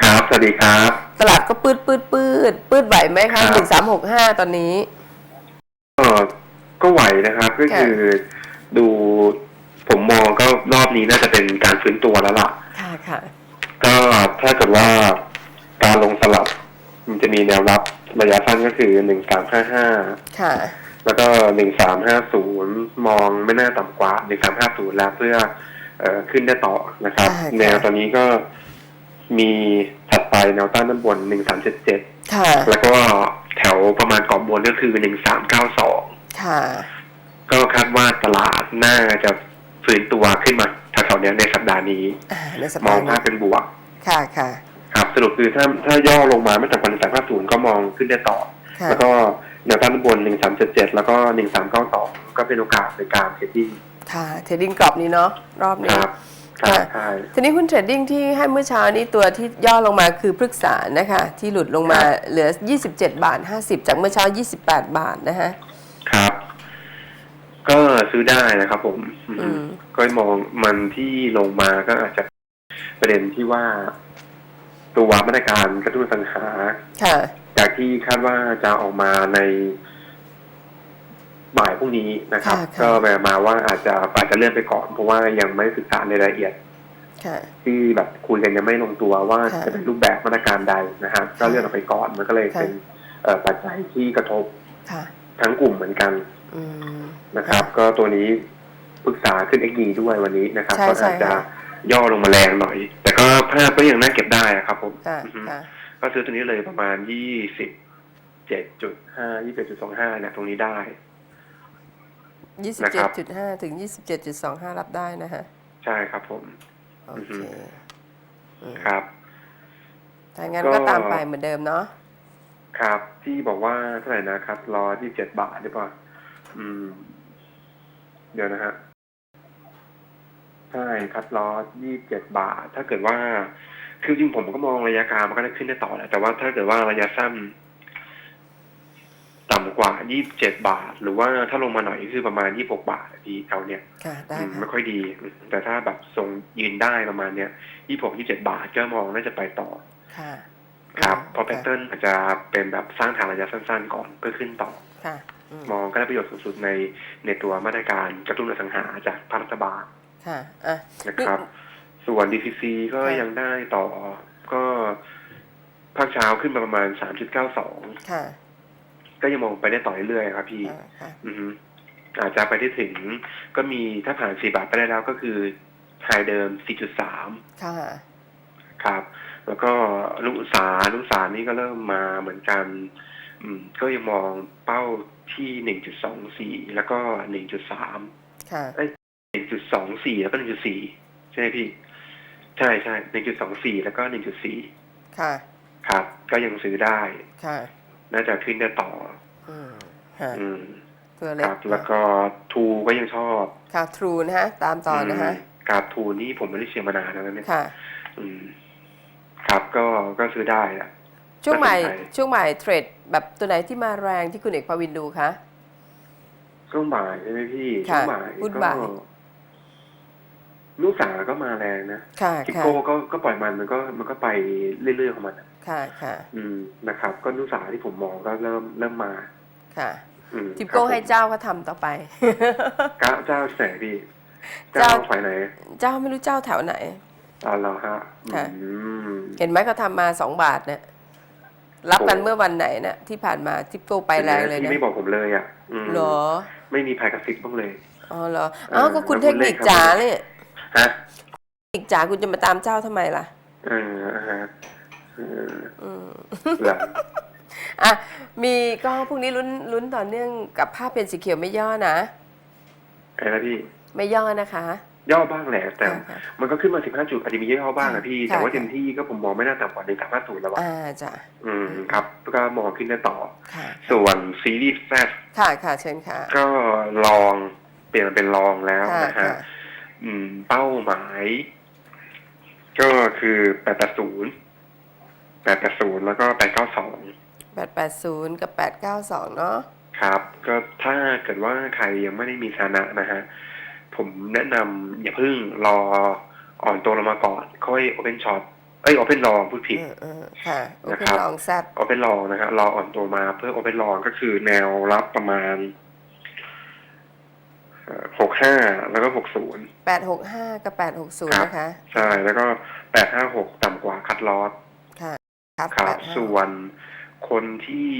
ครับ สวัสดีครับ ตลาดก็ปืดปืดปืดปืดไหวไหมครัคะบหนึ่งสามหกห้าตอนนี้ก็ก็ไหวนะครับก็ค่ะคือดูผมมองก็รอบนี้น่าจะเป็นการฟื้นตัวแล้วล่ะ ค่ะค่ะก็ถ้าเกิดว่าการลงสลับ มันจะมีแนวรับระยะสั้นก็คือหนึ่งสามห้าห้าค่ะ แล้วก็หนึ่งสามห้าศูนย์มองไม่น่าต่ำกว่าหนึ่งสามห้าศูนย์แล้วเพื่อเอ่อขึ้นได้ต่อนะครับใช่ค่ะแนวตอนนี้ก็ มีถัดไปแนวต้านด้านบนหนึ่งสามเจ็ดเจ็ดค่ะแล้วก็แถวประมาณกรอบบนก็คือหนึ่งสามเก้าสองค่ะก็คาดว่าตลาดน่าจะฟื้นตัวขึ้นมาแถวๆเนี้ยในสัปดาห์นี้อ่าในสัปมอดางห์ภานี้พเป็นบวก ค่ะค่ะครับสรุปคือถ้าถ้าย่อลงมาไม่ต่ำกว่าหนึ่งสามห้าศูนย์ก็มองขึ้นได้ต่อค่ะแล้วก็แนวต้านด้านบนหนึ่งสามเจ็ดเจ็ดแล้วก็หนึ่งสามเก้าสองก็เป็นโอกาสในการเทรดดิ้งค่ะเทรดดิ้งกรอบนี้เนาะรอบคนี้รับ ใช่ค่ะใช่ทีนี้หุ้นเทรดดิ้งที่ให้เมื่อเช้านี้ตัวที่ย่อลงมาคือพฤกษานะคะ ที่หลุดลงมาเหลือ 27 บาท 50 จากเมื่อเช้า 28 บาทนะคะครับ ก็ซื้อได้นะครับผมอืมอืมก็มองมันที่ลงมาก็อาจจะประเด็นที่ว่า ตัวมาตรการกระตุ้นสังหาค่ะจากที่คาดว่าจะออกมาใน บ่ายพรุ่งนี้นะครับ ค่ะค่ะ ก็แปลมาว่าอาจจะอาจจะเลื่อนไปก่อน เพราะว่ายังไม่ศึกษาในรายละเอียด ค่ะ ที่แบบคุยกันยังไม่ลงตัวว่าค่ะจะเป็นรูปแบบมาตรการใดนะฮะก็เลื่อนออกไปก่อนมันก็เลยค่ะ เป็นเอ่อปัจจัยที่กระทบค่ะ ทั้งกลุ่มเหมือนกันอืม นะครับ ก็ตัวนี้ปรึกษาขึ้น XD ด้วยวันนี้นะครับใช่ก็ใช่อาจจะค่ะ ย่อลงมาแรงหน่อย แต่ก็ภาพก็ยังน่าเก็บได้อะครับผมค่ะอือฮึค่ะ ก็ซื้อตัวนี้เลยประมาณยี่สิบเจ็ดจุดห้ายี่สิบจุดสองห้าเนี่ยตรงนี้ได้ นะครับ27.5ถึง27.25รับได้นะฮะ ใช่ครับผม โออือเคฮึอืมครับถ้างั้นก็ก็ตามไปเหมือนเดิมเนาะ ครับ ที่บอกว่าเท่าไหร่นะครับร้อยยี่สิบเจ็ดบาทหรือเปล่าอืม เดี๋ยวนะฮะใช่ครับร้อยยี่สิบเจ็ดบาท ถ้าเกิดว่า คือจริงผมก็มองระยะกลางมันก็ได้ขึ้นได้ต่อแหละแต่ว่าถ้าเกิดว่าระยะสั้นต่ำ กว่ายี่สิบเจ็ดบาท หรือว่าถ้าลงมาหน่อยก็คือประมาณยี่สิบหกบาทอะพี่แถวเนี้ยค่ะได้อืมค่ะไม่ค่อยดีอืมแต่ถ้าแบบทรงยืนได้ประมาณเนี้ยยี่หกยี่เจ็ดบาทก็มองน่าจะไปต่อค่ะครับอืมเพราะแพทเทิร์นอาจจะเป็นแบบสร้างฐานระยะสั้นๆก่อนเพื่อขึ้นต่อค่ะอืมมองก็ได้ประโยชน์สูงสุดในในตัวมาตรการกระตุ้นอสังหาจากภาครัฐบาลค่ะอะนะครับ ส่วน DTC ก็ค่ะยังได้ต่อก็ภาคเช้าขึ้นมาประมาณสามจุดเก้าสองค่ะก็ยังมองไปได้ต่อเรื่อยๆครับพี่อ่าค่ะอือฮึอาจจะไปได้ถึง ก็มีถ้าผ่านสี่บาทไปได้แล้วก็คือไฮเดิมสี่จุดสามค่ะครับ แล้วก็ลูกอุตสาหลูกอุตสาหนี่ก็เริ่มมาเหมือนกัน อืม ก็ยังมองเป้าที่หนึ่งจุดสองสี่แล้วก็หนึ่งจุดสามค่ะหนึ่งจุดสองสี่แล้วก็หนึ่งจุดสี่ใช่ไหมพี่ ใช่ใช่หนึ่งจุดสองสี่แล้วก็หนึ่งจุดสี่ค่ะ ครับ ก็ยังซื้อได้ ค่ะ น่าจะขึ้นได้ต่อ อืมค่ะอืมตัวคเล็กรับ แล้วก็ทูก็ยังชอบค่ะทรูนะฮะ ตามต่อนะฮะ มกับทูนี่ผมไม่ได้เชียร์มานานแล้วนะเนี่ยค่ะ อืม ครับก็ก็ซื้อได้อะช่วงใหม่ไม่เป็นไรช่วงใหม่เทรดแบบตัวไหนที่มาแรงที่คุณเอกภวินดูคะ ช่วงบ่ายใช่ไหมพี่ช่ค่ะวงบ่ายหุ้นก็บ่าย ลูกสาวก็มาแรงนะค่ะทิปค่ะโก้ก็ก็ปล่อยมันมันก็มันก็ไปเรื่อยๆของมันอะค่ะค่ะ อืมนะครับ ก็ลูกสาวที่ผมมองก็เริ่มเริ่มมา ค่ะอืมทิปโก้ครับผมให้เจ้าก็ทำต่อไปเจ้าเจ้าแสงพี่เจ้าเจ้าฝ่ายไหน เจ้าไม่รู้เจ้าแถวไหนอ๋อเหรอฮะค่ะอืมเห็นไหมเขาทำมาสองบาทเนี่ยรับกันโอ้เมื่อวันไหนนะที่ผ่านมาทิปโก้ไปแรงเลยพี่นะไม่บอกผมเลยอะอืมเหรอ ไม่มีพายกระซิบบ้างเลยอ๋อเหรออ้าวก็คุณเออเทคนิคจ๋าเนี่ย ฮะเทคนิคจ๋าคุณจะมาตามเจ้าทำไมล่ะ เอออ่าฮะเอออืม เหรออะ มีก็พรุ่งนี้ลุ้นลุ้นต่อเนื่องกับภาพเป็นสีเขียวไม่ย่อนะ ไอ้นะพี่ ไม่ย่อนะคะ ย่อบ้างแหละแต่ ค่ะค่ะมันก็ขึ้นมาสิบห้าจุดอาจจะมีย่อบ้างอะพี่ ค่ะ แต่ว่าค่ะเต็มที่ก็ผมมองไม่น่าต่ำกว่าหนึ่งสามห้าศูนย์แล้วอะอ่าจ้ะอืมครับก็มองขึ้นได้ต่อ ค่ะ ส่วนซีรีส์แซค่ะค่ะเชิญค่ะก็ลองเปลี่ยนมาเป็นลองแล้วค่ะนะฮะ ค่ะ อืม เป้าหมาย ก็คือแปดแปดศูนย์แปดแปดศูนย์แล้วก็แปดเก้าสองแปดแปดศูนย์กับแปดเก้าสองเนาะครับ ก็ถ้าเกิดว่าใครยังไม่ได้มีฐานะนะฮะผมแนะนำอย่าเพิ่งรออ่อนตัวลงมาก่อน ค่อยโอเ n นช็อตอ้ยโอเพนลองพูดผิดเออเออค่ะโอนะเพครันบลองแซดโอเพนลองนะฮะรออ่อนตัวมาเพื่อโอเพนลองก็คือแนวรับประมาณ หกห้าแล้วก็หกศูนย์แปดหกห้ากับแปดหกศูนครัย์บนะคะ ใช่แล้วก็แปดห้าหกต่ำกว่าคัดลอสค่ะครับครับแปดห้าส่วนคนที่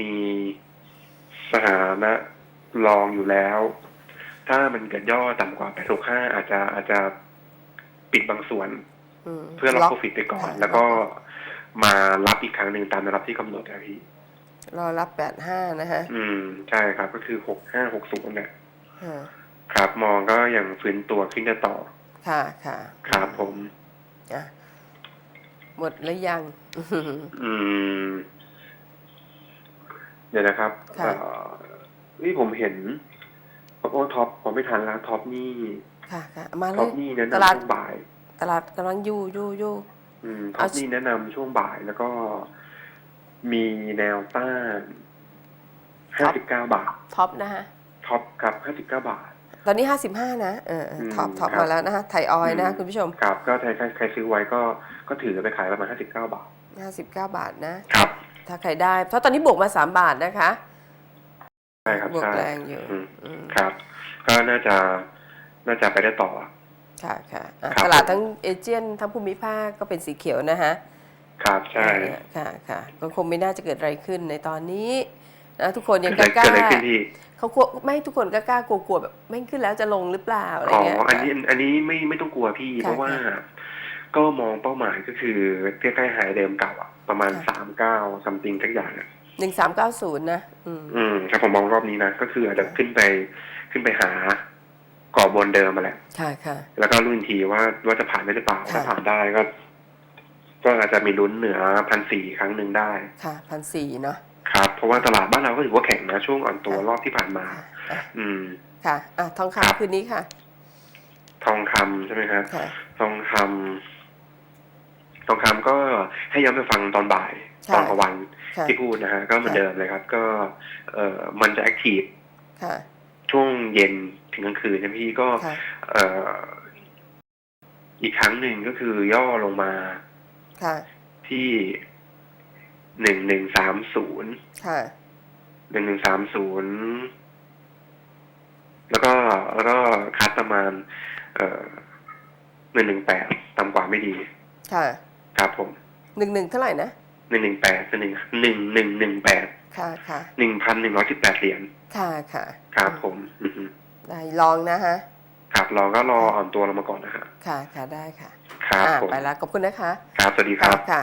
มีสถานะรองอยู่แล้ว ถ้ามันเกิดย่อต่ำกว่าแปดหกห้าอาจจะอาจจะปิดบางส่วนมเพื่อรับล็อกโปรฟิตไปก่อนค่ะแล้วก็มารับอีกครั้งหนึ่งตามแนวรับที่กำหนดอะพี่รอรับแปดห้านะฮะ อืม ใช่ครับ ก็คือหกห้าหกศูนย์เนี่ยอ่า ครับมองก็ยังฟื้นตัวขึ้นได้ต่อ ค่ะค่ะครับผมอะหมดหรือยัง อืม เดี๋ยวนะครับค่ะเอ่อนี่ผมเห็นโอ้ท็อปผมไม่ทันแล้วท็อปนี่ ค่ะค่ะมาเลท็อยปนี่แนะตนำลาดช่วงบ่าย ตลาดกำลังยู่ยู่ยู่อืมท็เอาอปนี่แนะนำช่วงบ่ายแล้วก็มีแนวต้านห้าสิบเก้าบาท ท็อปนะฮะ ท็อปครับห้าสิบเก้าบาท ตอนนี้ห้าสิบห้านะเออเอออืมท็อปท็อปครับมาแล้วนะฮะไทยออยล์นะอืมคุณผู้ชมครับก็ใครใครใครซื้อไว้ก็ก็ถือไปขายประมาณห้าสิบเก้าบาทห้าสิบเก้าบาทนะครับถ้าใครได้ เพราะตอนนี้บวกมาสามบาทนะคะใช่ครับบวกใช่แรงอยู่อืมอืมครับ ก็น่าจะน่าจะไปได้ต่อค่ะค่ะอะครับตลาดทั้งเอเชียนทั้งภูมิภาคก็เป็นสีเขียวนะฮะครับใช่เออค่ะค่ะก็คงไม่น่าจะเกิดอะไรขึ้นในตอนนี้นะทุกคนยังกเกิดล้าเกิดอะไรขึ้นพี่ๆ เขากลัวไม่ทุกคนกล้าๆกลัวๆแบบไม่ขึ้นแล้วจะลงหรือเปล่าอะไรอ๋อเงี้ยอันนี้อันนี้ไม่ไม่ต้องกลัวพี่ค่ะเพราะว่า ก็มองเป้าหมายก็คือใกล้ๆหายเดิมเก่าอะประมาณค่ะสามเก้าซัมติงทักอย่างอะหนึ่งสามเก้าศูนย์นะอืมอืมครับผมมองรอบนี้นะก็คืออาจจะขึ้นไปขึ้นไปหาก่อบนเดิมมาแหละค่ะค่ะแล้วก็รุ่นทีว่าว่าจะผ่านได้หรือเปล่าค่ะถ้าผ่านได้ก็ ก็อาจจะมีลุ้นเหนือพันสี่ครั้งหนึ่งได้ ค่ะพันสี่เนาะ ครับเพราะว่าตลาดบ้านเราก็ถือว่าแข็งนะช่วงอ่อนตัวค่ะรอบที่ผ่านมาค่ะอะอืม ค่ะอะทองครับคำคืนนี้ค่ะ ทองคำใช่ไหมครับค่ะทองคำทองคำก็ให้ย้อนไปฟังตอนบ่ายค่ะตอนกลางวันค่ะที่พูดนะฮะก็เหมือนค่ะเดิมเลยครับ ก็ เอ่อมันจะแอคทีฟค่ะช่วงเย็นถึงกลางคืนนะพี่ก็ค่ะเอ่ออีกครั้งหนึ่งก็คือย่อลงมาค่ะที่ หนึ่งหนึ่งสามศูนย์ค่ะหนึ่งหนึ่งสามศูนย์แล้วก็แล้วก็คัดประมาณ เอ่อหนึ่งหนึ่งแปดต่ำกว่าไม่ดี ค่ะ ครับผมหนึ่งหนึ่งเท่าไหร่นะหนึ่งหนึ่งแปดหนึ่งหนึ่งหนึ่งหนึ่งแปดค่ะค่ะ หนึ่งพันหนึ่งร้อยสิบแปดเหรียญค่ะค่ะครับผมอือฮึได้ลองนะฮะ ครับเราก็รออ่อนตัวลงมาก่อนนะฮะค่ะค่ะได้ค่ะครับอ่าผมไปแล้วขอบคุณนะคะ ครับสวัสดีครับ ค่ะ